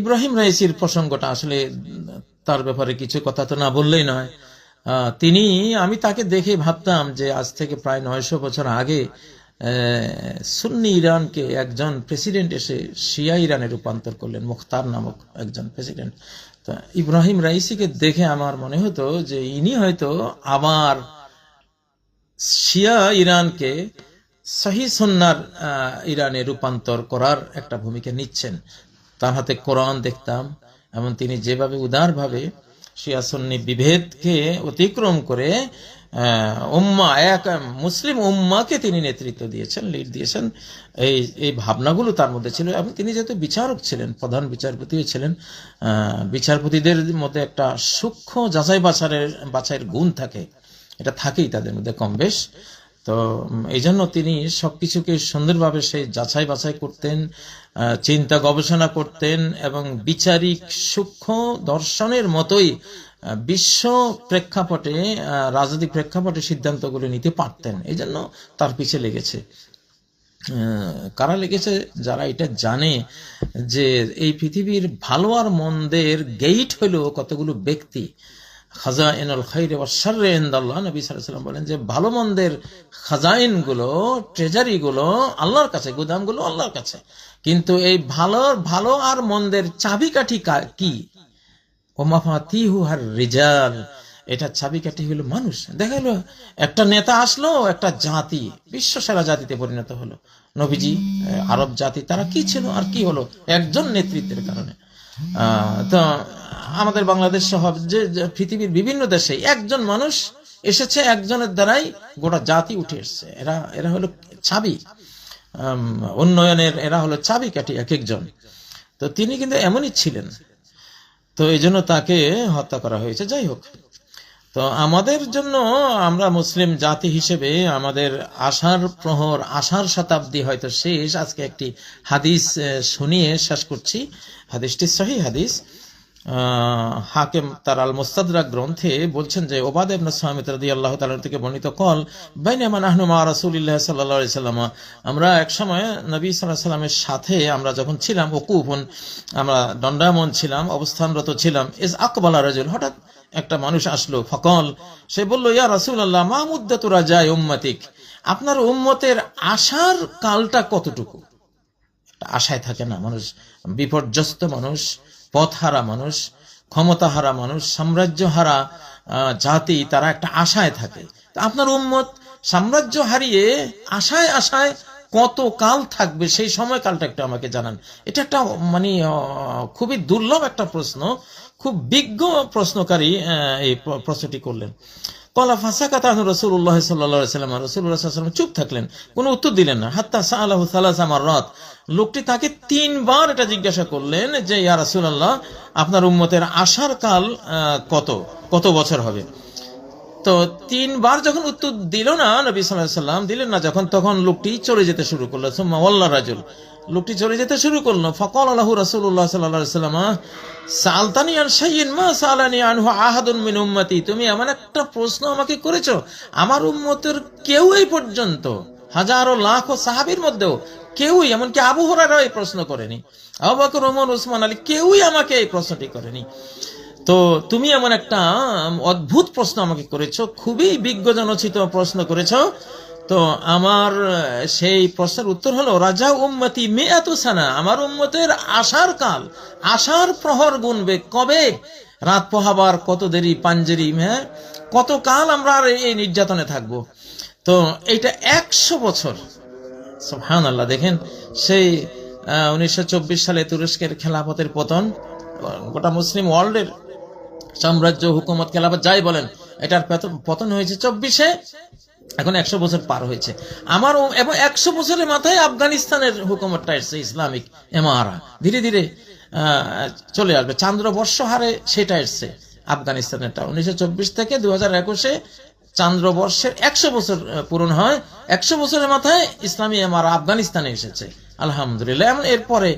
ইব্রাহিম রাইসির প্রসঙ্গটা আসলে তার ব্যাপারে কিছু কথা তো না বললেই নয়। তিনি, আমি তাকে দেখে ভাবতাম যে আজ থেকে প্রায় নয়শো বছর আগে সুন্নি ইরানকে একজন প্রেসিডেন্ট এসে শিয়া ইরানে রূপান্তর করলেন, মুখতার নামক একজন প্রেসিডেন্ট। তা ইব্রাহিম রাইসিকে দেখে আমার মনে হতো যে ইনি হয়তো আবার শিয়া ইরানকে সহি সন্ন্যার ইরানে রূপান্তর করার একটা ভূমিকা নিচ্ছেন। তার হাতে কোরআন দেখতাম, এবং তিনি যেভাবে উদারভাবে শিয়া সন্নি বিভেদকে অতিক্রম করে উম্মা, এক মুসলিম উম্মাকে তিনি নেতৃত্ব দিয়েছেন লিড দিয়েছেন, এই এই ভাবনাগুলো তার মধ্যে ছিল। এবং তিনি যেহেতু বিচারক ছিলেন, প্রধান বিচারপতিও ছিলেন বিচারপতিদের মধ্যে একটা সূক্ষ্ম যাচাই বাছারের বাছাইয়ের গুণ থাকে। এটা থাকেই তাদের মধ্যে কম বেশ। তো এই জন্য তিনি সবকিছুকে সুন্দরভাবে সেই যাচাই বাছাই করতেন চিন্তা গবেষণা করতেন এবং বিচারিক সূক্ষ্ম দর্শনের মতোই বিশ্ব প্রেক্ষাপটে রাজনৈতিক প্রেক্ষাপটে সিদ্ধান্তগুলো নিতে পারতেন। এই জন্য তার পিছে লেগেছে। কারা লেগেছে? যারা এটা জানে যে এই পৃথিবীর ভালো আর মন্দের গেইট হলো কতগুলো ব্যক্তি। খাজাইনুল খাইরে ওয়া শাররে ইনদাল্লাহ। নবী ওয়াসাল্লাম বলেন যে ভালো মন্দের খাজাইনগুলো ট্রেজারি গুলো আল্লাহর কাছে, গুদামগুলো আল্লাহর কাছে। কিন্তু এই ভালো ভালো আর মন্দের চাবিকাঠি কা- ওমাফাতিহু হার রিজাল এটা চাবিকাঠি হলো মানুষ। দেখা গেল, একটা নেতা আসলো, একটা জাতি, বিশ্ব সেরা জাতিতে পরিণত হলো। নবীজি, আরব জাতি, তারা কি ছিল আর কি হলো? একজন নেতৃত্বের কারণে। তো আমাদের বাংলাদেশ সহ যে পৃথিবীর বিভিন্ন দেশে একজন মানুষ এসেছে একজনের দ্বারাই গোটা জাতি উঠে এসছে। এরা এরা হলো ছাবি উন্নয়নের, এরা হলো চাবি কাঠি এক একজন তো তিনি কিন্তু এমনই ছিলেন। তো এই জন্য তাকে হত্যা করা হয়েছে। যাই হোক, তো আমাদের জন্য আমরা মুসলিম জাতি হিসেবে আমাদের আশার প্রহর আশার শতাব্দী হয়তো শেষ। আজকে একটি হাদিস শুনিয়ে শেষ করছি। হাদিসটি সহি হাদিস। হাকিম তার আল মুস্তাদরাক গ্রন্থে বলছেন যে ওবাদ ইবনে সামিত রাদিয়াল্লাহু তাআলা থেকে বর্ণিত কল বাইনামা নাহনু মা রাসূলিল্লাহ আলাইহি সাল্লাম। আমরা এক সময় নবী আলাইহি সাল্লামের সাথে আমরা যখন ছিলাম ওকুফুন আমরা দণ্ডায়মন ছিলাম, অবস্থানরত ছিলাম ইস আকবালা রাজুল? হঠাৎ একটা মানুষ আসলো, ফকল। সে বলল, ইয়া রাসূলুল্লাহ, মা মুদ্দাতু যায় উম্মাতিক? আপনার উম্মতের আশার কালটা কতটুকু? আশায় থাকে না, মানুষ বিপর্যস্ত মানুষ। পথহারা মানুষ, ক্ষমতাহারা মানুষ, সাম্রাজ্যহারা হারা জাতি, তারা একটা আশায় থাকে। আপনার উম্মত সাম্রাজ্য হারিয়ে আশায় আশায় কত কাল থাকবে? সেই সময়কালটা একটু আমাকে জানান। এটা একটা মানে খুবই দুর্লভ একটা প্রশ্ন, খুব বিজ্ঞ প্রশ্নকারী এই প্র- প্রশ্নটি করলেন। কলা ফাঁসাকাত আনু রসুল্লাহ সাল্লাম রসুল্লাহ সাল্লাম চুপ থাকলেন, কোনো উত্তর দিলেন না। হাত্তা সাল্লাহ সাল্লাহ আমার রথ লোকটি তাকে তিনবার এটা জিজ্ঞাসা করলেন যে, ইয়া রাসূলুল্লাহ, আপনার উম্মতের আসার কাল কত? কত বছর হবে? তো তিনবার যখন উত্তর দিল না নবী সাল্লাল্লাহু সাল্লাম, দিলেন না যখন, তখন লোকটি চলে যেতে শুরু করল। সুম্মা রাজুল। লোকটি চলে যেতে শুরু করল। ফকল রাসূলুল্লাহ সাল্লাল্লাহু সাল্লাম সালতানি আন মা সালানি আনহু আহাদুন মিন উম্মতি। তুমি এমন একটা প্রশ্ন আমাকে করেছ, আমার উম্মতের কেউ এই পর্যন্ত, হাজারো লাখ ও সাহাবীর মধ্যেও কেউই, এমনকি আবু এই প্রশ্ন করেনি। আবু বকর ওসমান, আলী কেউই আমাকে এই প্রশ্নটি করেনি। তো তুমি এমন একটা অদ্ভুত প্রশ্ন আমাকে করেছ, খুবই বিজ্ঞজনচিত প্রশ্ন করেছ তো আমার সেই প্রশ্নের উত্তর হলো রাজা উম্মতি মেয়াত সানা। আমার উম্মতের আশার কাল আশার প্রহর গুনবে কবে? রাত পোহাবার কত দেরি পাঞ্জেরি হ্যাঁ? কত কাল আমরা আর এই নির্যাতনে থাকব? তো এইটা একশো বছর। সুবহান আল্লাহ দেখেন, সেই উনিশশো চব্বিশ সালে তুরস্কের খেলাফতের পতন, গোটা মুসলিম ওয়ার্ল্ডের সাম্রাজ্য, হুকুমত, খেলাফত যাই বলেন, এটার পেত- পতন হয়েছে চব্বিশে এখন একশো বছর পার হয়েছে। আমার এবং একশো বছরের মাথায় আফগানিস্তানের হুকুমতটা এসছে, ইসলামিক এমারা ধীরে ধীরে চলে আসবে। চান্দ্রবর্ষ হারে সেটা এসছে আফগানিস্তানেরটা। উনিশশো চব্বিশ থেকে দু হাজার একুশে চান্দ্রবর্ষের একশো বছর পূরণ হয়। একশো বছরের মাথায় ইসলামী এমারা আফগানিস্তানে এসেছে। আলহামদুলিল্লাহ। এমন এরপরে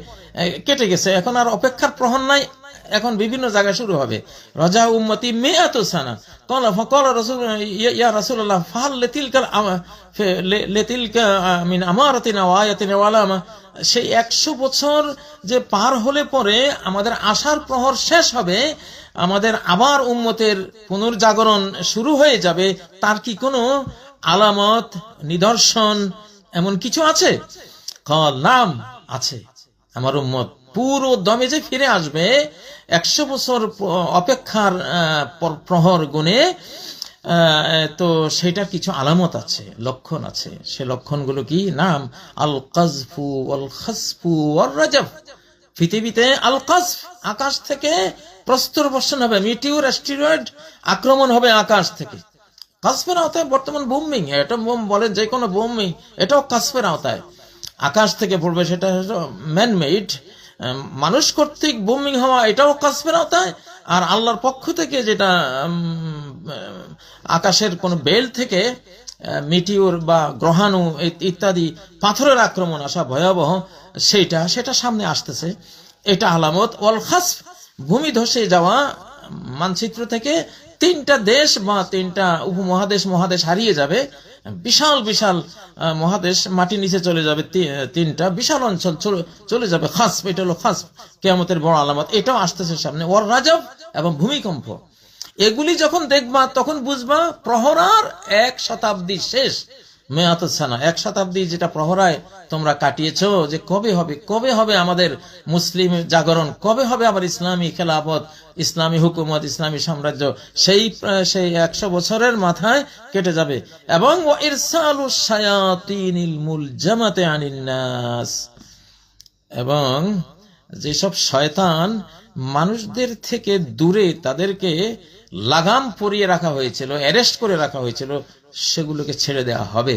কেটে গেছে। এখন আর অপেক্ষার প্রহর নাই। এখন বিভিন্ন জায়গায় শুরু হবে। রাজা উম্মতি মেয়াত সানা। কল ফকল রসুল ইয়া রাসূলুল্লাহ ফাল লিতিলকা আম- ফে- লে- লিতিলকা মিন আমারাতিনা ওয়া আয়াতিনা ওয়া আলামা সেই একশো বছর যে পার হলে পরে আমাদের আশার প্রহর শেষ হবে, আমাদের আবার উম্মতের পুনর্জাগরণ শুরু হয়ে যাবে। তার কি কোনো আলামত, নিদর্শন এমন কিছু আছে? নাম আছে। আমার উম্মত পুরো দমে যে ফিরে আসবে, একশো বছর অপেক্ষার প্রহর গুণে তো সেটার কিছু আলামত আছে, লক্ষণ আছে। সে লক্ষণগুলো কি? নাম আল কাজফু আল খাসফু আর রাজফ পৃথিবীতে আল কাজফ আকাশ থেকে প্রস্তর বর্ষণ হবে, মিটিউর, অ্যাস্টিরয়েড আক্রমণ হবে আকাশ থেকে। কাসফের আওতায় বর্তমান বোমিং এটা বোম বলে যে কোনো বোমিং এটাও কাসফের আওতায়। আকাশ থেকে পড়বে সেটা ম্যান মেড মানুষ কর্তৃক বোমিং হওয়া এটাও কাসফের আওতায় আর আল্লাহর পক্ষ থেকে যেটা আকাশের কোন বেল থেকে মিটিওর বা গ্রহাণু ইত্যাদি পাথরের আক্রমণ আসা ভয়াবহ, সেইটা, সেটা সামনে আসতেছে। এটা আলামত। ওয়াল খাস ভূমি ধসে যাওয়া মানচিত্র থেকে তিনটা দেশ বা তিনটা উপমহাদেশ, মহাদেশ হারিয়ে যাবে। বিশাল বিশাল মহাদেশ মাটি নিচে চলে যাবে তিনটা। বিশাল অঞ্চল চলে- চলে যাবে খাস এটা হলো খাস কেয়ামতের বড় আলামত। এটাও আসতেছে সামনে। ওর রাজব এবং ভূমিকম্প। এগুলি যখন দেখবা, তখন বুঝবা প্রহরার এক শতাব্দী শেষ। মেয়াতসানা এক শতাব্দী যেটা প্রহরায় তোমরা কাটিয়েছো যে কবে হবে? কবে হবে আমাদের মুসলিম জাগরণ? কবে হবে ইসলামী খেলাফত, ইসলামী হুকুমত, ইসলামী সাম্রাজ্য? সেই সেই একশো বছরের মাথায় কেটে যাবে। এবং এবং যেসব শয়তান মানুষদের থেকে দূরে তাদেরকে লাগাম পরিয়ে রাখা হয়েছিল, অ্যারেস্ট করে রাখা হয়েছিল সেগুলোকে ছেড়ে দেওয়া হবে।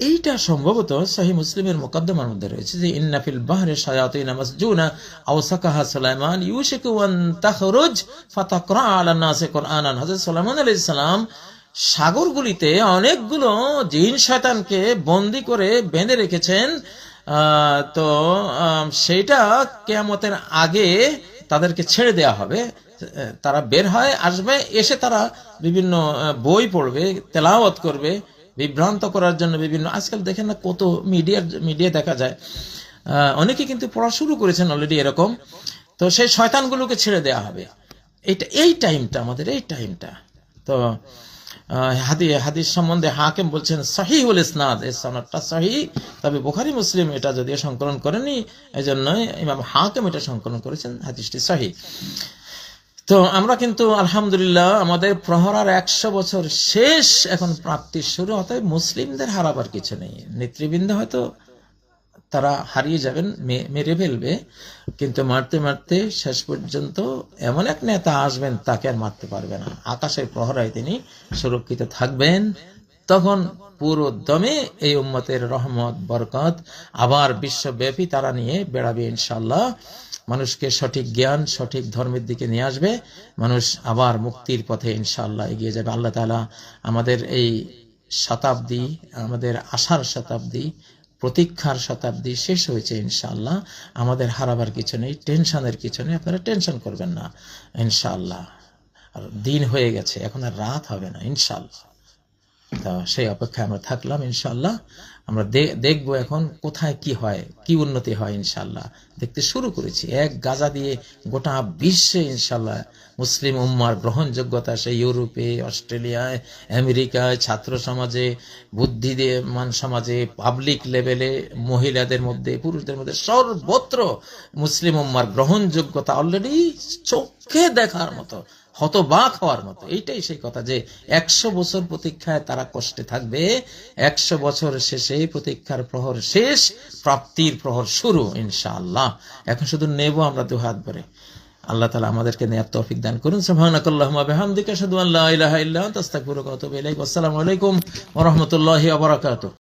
এইটা সম্ভবত সহি মুসলিমের মোকদ্দমার মধ্যে রয়েছে যে ইন্নাফিল বাহরে শায়াতিন মাসজুনা, আও সাকাহা সুলাইমান ইউশিকু আন তাখরুজ ফাতাকরা আলা নাসি কুরআনান। হযরত সুলাইমান আলাইহিস সালাম সাগরগুলিতে অনেকগুলো জিন শয়তানকে বন্দি করে বেঁধে রেখেছেন। তো সেইটা কেয়ামতের আগে তাদেরকে ছেড়ে দেয়া হবে তারা বের হয়, আসবে, এসে তারা বিভিন্ন বই পড়বে, তেলাওয়াত করবে, বিভ্রান্ত করার জন্য বিভিন্ন, আজকাল দেখেন না কত মিডিয়ার মিডিয়া দেখা যায়। অনেকে কিন্তু পড়া শুরু করেছেন অলরেডি এরকম, তো সেই শয়তানগুলোকে ছেড়ে দেয়া হবে। এইটা, এই টাইমটা আমাদের এই টাইমটা তো হাদি হাদিস সম্বন্ধে হাকিম বলছেন, সাহিহুল ইসনাদ এই সনদটা সাহি। তবে বোখারি, মুসলিম এটা যদিও সংকলন করেনি এই জন্য ইমাম হাকিম এটা সংকলন করেছেন, হাদিসটি সাহি। তো আমরা কিন্তু, আলহামদুলিল্লাহ, আমাদের প্রহরার একশো বছর শেষ এখন প্রাপ্তির শুরু, অতএব মুসলিমদের হারাবার কিছু নেই। নেতৃবৃন্দ হয়তো তারা হারিয়ে যাবেন মেরে ফেলবে। কিন্তু মারতে মারতে শেষ পর্যন্ত এমন এক নেতা আসবেন, তাকে আর মারতে পারবে না। আকাশের প্রহরায় তিনি সুরক্ষিত থাকবেন। তখন পুরো দমে এই উম্মতের রহমত, বরকত আবার বিশ্বব্যাপী তারা নিয়ে বেড়াবে ইনশাল্লাহ মানুষকে সঠিক জ্ঞান, সঠিক ধর্মের দিকে নিয়ে আসবে। মানুষ আবার মুক্তির পথে ইনশাল্লাহ এগিয়ে যাবে। আল্লাহ তাআলা আমাদের এই শতাব্দী, আমাদের আশার শতাব্দী প্রতীক্ষার শতাব্দী শেষ হয়েছে ইনশাআল্লাহ। আমাদের হারাবার কিছু নেই, টেনশনের কিছু নেই, আপনারা টেনশন করবেন না, ইনশাআল্লাহ। আর দিন হয়ে গেছে, এখন আর রাত হবে না, ইনশাআল্লাহ। তো সেই অপেক্ষায় আমরা থাকলাম ইনশাল্লাহ আমরা দেখব এখন কোথায় কি হয়, কি উন্নতি হয় ইনশাল্লাহ দেখতে শুরু করেছি। এক গাজা দিয়ে গোটা বিশ্বে ইনশাল্লাহ মুসলিম উম্মার গ্রহণযোগ্যতা সেই ইউরোপে, অস্ট্রেলিয়ায়, আমেরিকায়, ছাত্র সমাজে বুদ্ধি দিয়ে মান সমাজে পাবলিক লেভেলে মহিলাদের মধ্যে, পুরুষদের মধ্যে সর্বত্র মুসলিম উম্মার গ্রহণযোগ্যতা অলরেডি চোখে দেখার মতো। হতবাক হওয়ার মতো। এইটাই সেই কথা যে একশো বছর প্রতীক্ষায় তারা কষ্টে থাকবে, একশো বছর শেষে প্রতীক্ষার প্রহর শেষ, প্রাপ্তির প্রহর শুরু, ইনশাআল্লাহ। এখন শুধু নেব আমরা দু হাত ভরে। আল্লাহ তালা আমাদেরকে নেয়ার তৌফিক দান করুন। সুবহানাকাল্লাহুম্মা ওয়া আসসালামু আলাইকুম ওয়া রাহমাতুল্লাহি